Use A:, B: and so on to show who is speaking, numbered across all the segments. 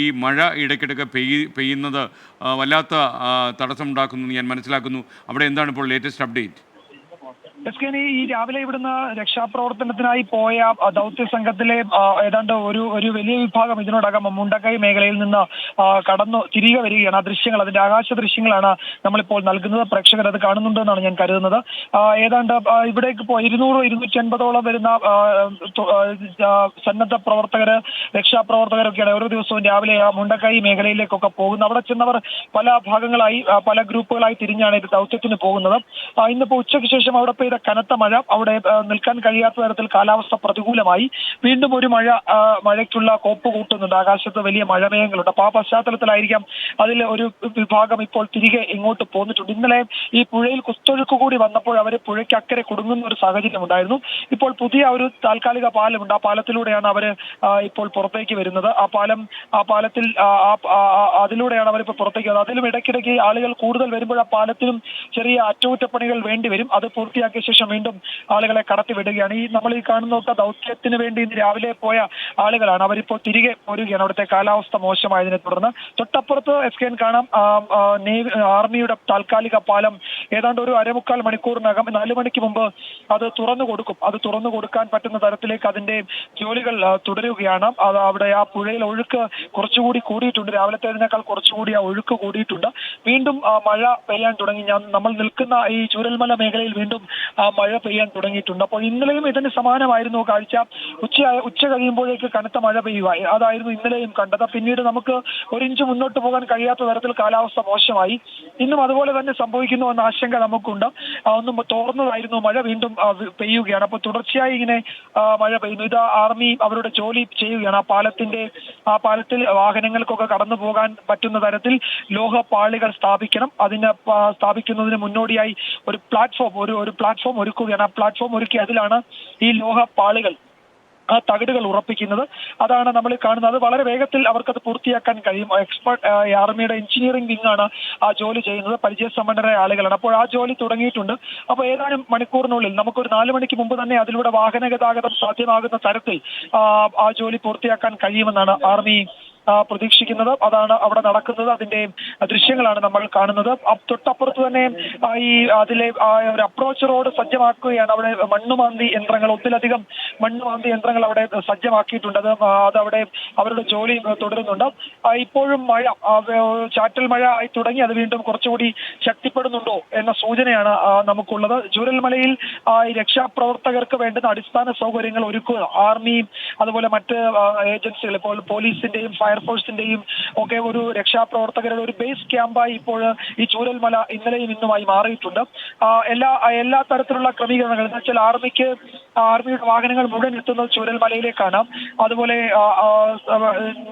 A: ഈ മഴ ഇടയ്ക്കിടയ്ക്ക് പെയ്യ് പെയ്യുന്നത് വല്ലാത്ത തടസ്സമുണ്ടാക്കുന്നു ഞാൻ മനസ്സിലാക്കുന്നു. അവിടെ എന്താണ് ഇപ്പോൾ ലേറ്റസ്റ്റ് അപ്ഡേറ്റ്
B: എസ് കെ ഈ രാവിലെ ഇവിടുന്ന് രക്ഷാപ്രവർത്തനത്തിനായി പോയ ദൗത്യ സംഘത്തിലെ ഏതാണ്ട് ഒരു ഒരു വലിയ വിഭാഗം ഇതിനോടകം മുണ്ടക്കൈ മേഖലയിൽ നിന്ന് കടന്നു തിരികെ വരികയാണ്. ആ ദൃശ്യങ്ങൾ അതിന്റെ ആകാശ ദൃശ്യങ്ങളാണ് നമ്മളിപ്പോൾ നൽകുന്നത്. പ്രേക്ഷകർ അത് കാണുന്നുണ്ടെന്നാണ് ഞാൻ കരുതുന്നത്. ഏതാണ്ട് ഇവിടേക്ക് പോയി ഇരുന്നൂറ് ഇരുന്നൂറ്റി അൻപതോളം വരുന്ന സന്നദ്ധ പ്രവർത്തകര് രക്ഷാപ്രവർത്തകരൊക്കെയാണ് ഓരോ ദിവസവും രാവിലെ ആ മുണ്ടക്കൈ മേഖലയിലേക്കൊക്കെ പോകുന്നത്. അവിടെ ചെന്നവർ പല ഭാഗങ്ങളായി പല ഗ്രൂപ്പുകളായി തിരിഞ്ഞാണ് ഇത് ദൗത്യത്തിന് പോകുന്നത്. ഇന്നിപ്പോ ഉച്ചയ്ക്ക് ശേഷം അവിടെ പെയ്ത കനത്ത മഴ അവിടെ നിൽക്കാൻ കഴിയാത്ത തരത്തിൽ കാലാവസ്ഥ പ്രതികൂലമായി. വീണ്ടും ഒരു മഴ മഴയ്ക്കുള്ള കോപ്പ് കൂട്ടുന്നുണ്ട്. ആകാശത്ത് വലിയ മഴമേഘങ്ങളുണ്ട് അപ്പൊ ആ പശ്ചാത്തലത്തിലായിരിക്കാം അതിൽ ഒരു വിഭാഗം ഇപ്പോൾ തിരികെ ഇങ്ങോട്ട് പോന്നിട്ടുണ്ട്. ഇന്നലെ ഈ പുഴയിൽ കുത്തൊഴുക്ക് കൂടി വന്നപ്പോൾ അവർ പുഴയ്ക്ക് അക്കരെ കുടുങ്ങുന്ന ഒരു സാഹചര്യം ഉണ്ടായിരുന്നു. ഇപ്പോൾ പുതിയ ഒരു താൽക്കാലിക പാലമുണ്ട്. ആ പാലത്തിലൂടെയാണ് അവർ ഇപ്പോൾ പുറത്തേക്ക് വരുന്നത്. ആ പാലം ആ പാലത്തിൽ അതിലൂടെയാണ് അവരിപ്പോൾ പുറത്തേക്ക് വരുന്നത്. അതിലും ഇടയ്ക്കിടയ്ക്ക് ആളുകൾ കൂടുതൽ വരുമ്പോൾ ആ പാലത്തിലും ചെറിയ അറ്റകുറ്റപ്പണികൾ വേണ്ടിവരും അത് പൂർത്തിയാക്കിയ ശേഷം വീണ്ടും ആളുകളെ കടത്തിവിടുകയാണ് ഈ നമ്മൾ ഈ കാണുന്നൊക്കെ ദൗത്യത്തിന് വേണ്ടി ഇന്ന് രാവിലെ പോയ ആളുകളാണ്. അവരിപ്പോൾ തിരികെ പോരുകയാണ്. അവിടുത്തെ കാലാവസ്ഥ മോശമായതിനെ തുടർന്ന് തൊട്ടപ്പുറത്ത് എസ് കെ എൻ കാണാം. ആർമിയുടെ താൽക്കാലിക പാലം ഏതാണ്ട് ഒരു അരമുക്കാൽ മണിക്കൂറിനകം നാലു മണിക്ക് മുമ്പ് അത് തുറന്നു കൊടുക്കും. അത് തുറന്നു കൊടുക്കാൻ പറ്റുന്ന തരത്തിലേക്ക് അതിന്റെ ജോലികൾ തുടരുകയാണ്. അത് അവിടെ ആ പുഴയിൽ ഒഴുക്ക് കുറച്ചുകൂടി കൂടിയിട്ടുണ്ട്. രാവിലത്തേതിനേക്കാൾ കുറച്ചുകൂടി ആ ഒഴുക്ക് കൂടിയിട്ടുണ്ട്. വീണ്ടും മഴ പെയ്യാൻ തുടങ്ങി. ഞാൻ നമ്മൾ നിൽക്കുന്ന ഈ ചൂരൽമല മേഖലയിൽ വീണ്ടും മഴ പെയ്യാൻ തുടങ്ങിയിട്ടുണ്ട്. അപ്പോൾ ഇന്നലെയും ഇതിന് സമാനമായിരുന്നു കാഴ്ച. ഉച്ച ഉച്ച കഴിയുമ്പോഴേക്ക് കനത്ത മഴ പെയ്യുക അതായിരുന്നു ഇന്നലെയും കണ്ടത്. പിന്നീട് നമുക്ക് ഒരു ഇഞ്ച് മുന്നോട്ട് പോകാൻ കഴിയാത്ത തരത്തിൽ കാലാവസ്ഥ മോശമായി. ഇന്നും അതുപോലെ തന്നെ സംഭവിക്കുന്നു എന്ന ആശങ്ക നമുക്കുണ്ട്. ഒന്നും തോർന്നതായിരുന്നു. മഴ വീണ്ടും പെയ്യുകയാണ്. അപ്പോൾ തുടർച്ചയായി ഇങ്ങനെ മഴ പെയ്യുന്നു. ഇത് ആർമി അവരുടെ ജോലി ചെയ്യുകയാണ്. ആ പാലത്തിന്റെ ആ പാലത്തിൽ വാഹനങ്ങൾക്കൊക്കെ കടന്നു പോകാൻ പറ്റുന്ന തരത്തിൽ ലോഹ പാളികൾ സ്ഥാപിക്കണം. അതിന് സ്ഥാപിക്കുന്നതിന് മുന്നോടിയായി ഒരു പ്ലാറ്റ്ഫോം ഒരു ഒരു പ്ലാറ്റ്ഫോം ഒരുക്കുകയാണ്. ആ പ്ലാറ്റ്ഫോം ഒരുക്കി അതിലാണ് ഈ ലോഹ പാളികൾ ആ തകിടുകൾ ഉറപ്പിക്കുന്നത്. അതാണ് നമ്മൾ കാണുന്നത്. വളരെ വേഗത്തിൽ അവർക്കത് പൂർത്തിയാക്കാൻ കഴിയും. എക്സ്പെർട്ട് ആർമിയുടെ എഞ്ചിനീയറിംഗ് വിങ് ആണ് ആ ജോലി ചെയ്യുന്നത്. പരിചയസമ്പന്നരായ ആളുകളാണ്. അപ്പോൾ ആ ജോലി തുടങ്ങിയിട്ടുണ്ട്. അപ്പോൾ ഏതാനും മണിക്കൂറിനുള്ളിൽ നമുക്കൊരു നാല് മണിക്ക് മുമ്പ് തന്നെ അതിലൂടെ വാഹന ഗതാഗതം സാധ്യമാകുന്ന തരത്തിൽ ആ, ജോലി പൂർത്തിയാക്കാൻ കഴിയുമെന്നാണ് ആർമി പ്രതീക്ഷിക്കുന്നത്. അതാണ് അവിടെ നടക്കുന്നത്. അതിന്റെ ദൃശ്യങ്ങളാണ് നമ്മൾ കാണുന്നത്. തൊട്ടപ്പുറത്ത് തന്നെ ഈ അതിലെ ഒരു അപ്രോച്ച് റോഡ് സജ്ജമാക്കുകയാണ്. അവിടെ മണ്ണുമാന്തി യന്ത്രങ്ങൾ ഒന്നിലധികം മണ്ണുമാന്തി യന്ത്രങ്ങൾ അവിടെ സജ്ജമാക്കിയിട്ടുണ്ട്. അത് അതവിടെ അവരുടെ ജോലി തുടരുന്നുണ്ട്. ഇപ്പോഴും മഴ ചാറ്റൽ മഴ ആയി തുടങ്ങി. അത് വീണ്ടും കുറച്ചുകൂടി ശക്തിപ്പെടുന്നുണ്ടോ എന്ന സൂചനയാണ് നമുക്കുള്ളത്. ചൂരൽമലയിൽ രക്ഷാപ്രവർത്തകർക്ക് വേണ്ടുന്ന അടിസ്ഥാന സൗകര്യങ്ങൾ ഒരുക്കുക. ആർമി അതുപോലെ മറ്റ് ഏജൻസികൾ ഇപ്പോൾ പോലീസിന്റെയും ഫയർഫോഴ്സിന്റെയും ഒക്കെ ഒരു രക്ഷാപ്രവർത്തകരുടെ ഒരു ബേസ് ക്യാമ്പായി ഇപ്പോൾ ഈ ചൂരൽമല ഇന്നലെയും ഇന്നുമായി മാറിയിട്ടുണ്ട്. എല്ലാ എല്ലാ തരത്തിലുള്ള ക്രമീകരണങ്ങൾ എന്ന് വെച്ചാൽ ആർമിക്ക് ആർമിയുടെ വാഹനങ്ങൾ മുഴുവൻ എത്തുന്നത് ചൂരൽമലയിലേക്കാണ്. അതുപോലെ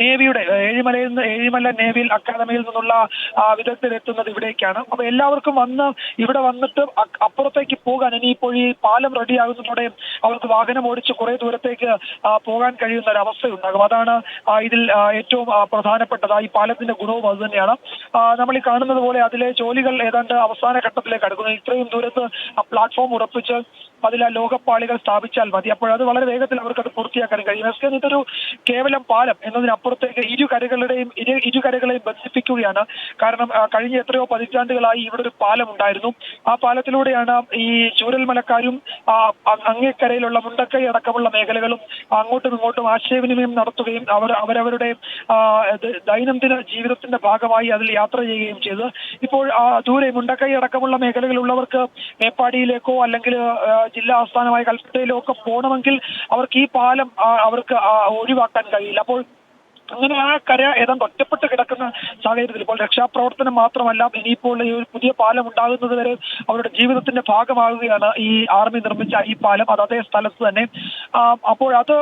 B: നേവിയുടെ ഏഴിമലയിൽ നിന്ന് ഏഴിമല നേവിയിൽ അക്കാദമിയിൽ നിന്നുള്ള വിദഗ്ധർ എത്തുന്നത് ഇവിടേക്കാണ്. അപ്പൊ എല്ലാവർക്കും വന്ന് ഇവിടെ വന്നിട്ട് അപ്പുറത്തേക്ക് പോകാൻ ഇനിയിപ്പോൾ ഈ പാലം റെഡിയാകുന്നതോടെ അവർക്ക് വാഹനം ഓടിച്ച് കുറെ ദൂരത്തേക്ക് പോകാൻ കഴിയുന്ന ഒരു അവസ്ഥയുണ്ടാകും അതാണ് ഇതിൽ ഏറ്റവും പ്രധാനപ്പെട്ടത്. ഈ പാലത്തിന്റെ ഗുണവും അത് തന്നെയാണ്. നമ്മൾ ഈ കാണുന്നത് പോലെ അതിലെ ജോലികൾ ഏതാണ്ട് അവസാന ഘട്ടത്തിലേക്ക് അടുക്കുന്നു. ഇത്രയും ദൂരത്ത് പ്ലാറ്റ്ഫോം ഉറപ്പിച്ച് അതിൽ ആ ലോകപ്പാളികൾ സ്ഥാപിച്ചാൽ മതി. അപ്പോൾ അത് വളരെ വേഗത്തിൽ അവർക്ക് അത് പൂർത്തിയാക്കാൻ കഴിയും. എസ് കെ ഇതൊരു കേവലം പാലം എന്നതിനപ്പുറത്തേക്ക് ഇരു കരകളുടെയും ഇരു ഇരുകരകളെയും ബന്ധിപ്പിക്കുകയാണ്. കാരണം കഴിഞ്ഞ എത്രയോ പതിറ്റാണ്ടുകളായി ഇവിടെ ഒരു പാലം ഉണ്ടായിരുന്നു. ആ പാലത്തിലൂടെയാണ് ഈ ചൂരൽമലക്കാരും അങ്ങേക്കരയിലുള്ള മുണ്ടക്കൈ അടക്കമുള്ള മേഖലകളും അങ്ങോട്ടും ഇങ്ങോട്ടും ആശയവിനിമയം നടത്തുകയും അവർ അവരവരുടെ ദൈനംദിന ജീവിതത്തിന്റെ ഭാഗമായി അതിൽ യാത്ര ചെയ്യുകയും ചെയ്തു. ഇപ്പോൾ ആ, ദൂരെ മുണ്ടക്കൈ അടക്കമുള്ള മേഖലകളിലുള്ളവർക്ക് മേപ്പാടിയിലേക്കോ അല്ലെങ്കിൽ ജില്ലാ ആസ്ഥാനമായ കൽപ്പറ്റയിലോ ഒക്കെ പോകണമെങ്കിൽ അവർക്ക് ഈ പാലം അവർക്ക് ഒഴിവാക്കാൻ കഴിയില്ല. അപ്പോൾ അങ്ങനെ ആ കര ഏതാണ്ട് ഒറ്റപ്പെട്ട് കിടക്കുന്ന സാഹചര്യത്തിൽ ഇപ്പോൾ രക്ഷാപ്രവർത്തനം മാത്രമല്ല ഇനിയിപ്പോൾ ഈ ഒരു പുതിയ പാലം ഉണ്ടാകുന്നത് വരെ അവരുടെ ജീവിതത്തിന്റെ ഭാഗമാകുകയാണ് ഈ ആർമി നിർമ്മിച്ച ഈ പാലം. അത് അതേ സ്ഥലത്ത് തന്നെ. അപ്പോൾ അത്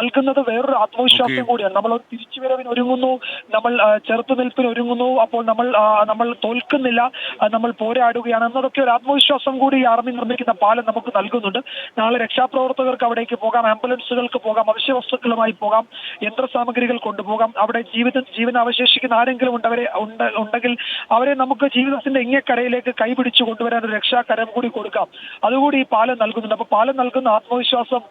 B: നൽകുന്നത് വേറൊരു ആത്മവിശ്വാസം കൂടിയാണ്. നമ്മൾ ഒരു തിരിച്ചുവരവിന് ഒരുങ്ങുന്നു നമ്മൾ ചെറുത്തുനിൽപ്പിന് ഒരുങ്ങുന്നു അപ്പോൾ നമ്മൾ നമ്മൾ തോൽക്കുന്നില്ല നമ്മൾ പോരാടുകയാണ് എന്നതൊക്കെ ഒരു ആത്മവിശ്വാസം കൂടി ഈ ആർമി നിർമ്മിക്കുന്ന പാലം നമുക്ക് നൽകുന്നുണ്ട്. നാളെ രക്ഷാപ്രവർത്തകർക്ക് അവിടേക്ക് പോകാം ആംബുലൻസുകൾക്ക് പോകാം അവശ്യ വസ്തുക്കളുമായി പോകാം യന്ത്രസാമഗ്രികൾ കൊണ്ടുപോകാം. അവിടെ ജീവിതം ജീവൻ അവശേഷിക്കുന്ന ആരെങ്കിലും ഉണ്ടവരെ ഉണ്ട് ഉണ്ടെങ്കിൽ അവരെ നമുക്ക് ജീവിതത്തിന്റെ ഇങ്ങക്കരയിലേക്ക് കൈപിടിച്ചു കൊണ്ടുവരാൻ ഒരു രക്ഷാകരം കൂടി കൊടുക്കാം. അതുകൂടി ഈ പാലം നൽകുന്നുണ്ട്. അപ്പൊ പാലം നൽകുന്ന ആത്മവിശ്വാസം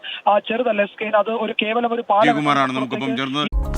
B: ചെറുതല്ല എസ് കെ അത് ഒരു കേവലം ഒരു പാലം
A: നമുക്കൊപ്പം